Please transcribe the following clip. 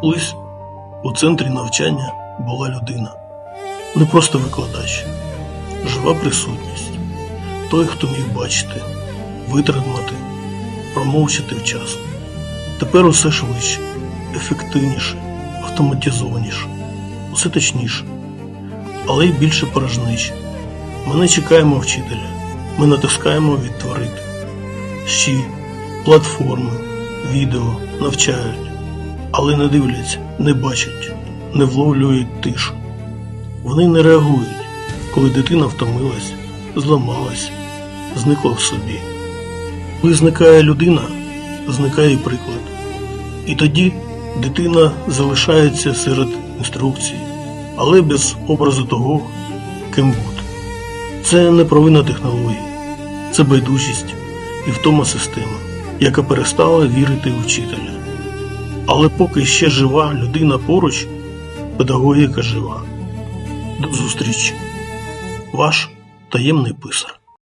Колись у центрі навчання була людина, не просто викладач, жива присутність, той, хто міг бачити, витримати, промовчати вчасно. Тепер усе швидше, ефективніше, автоматизованіше, усе точніше, але й більше порожнечі. Ми не чекаємо вчителя, ми натискаємо відтворити. Щі, платформи, відео навчають, але не дивляться, не бачать, не вловлюють тишу. Вони не реагують, коли дитина втомилась, зламалась, зникла в собі. Коли зникає людина, зникає і приклад. І тоді дитина залишається серед інструкцій, але без образу того, ким бути. Це не провина технології, це байдужість і втома системи, яка перестала вірити в вчителя. Але поки ще жива людина поруч, педагогіка жива. До зустрічі. Ваш таємний писар.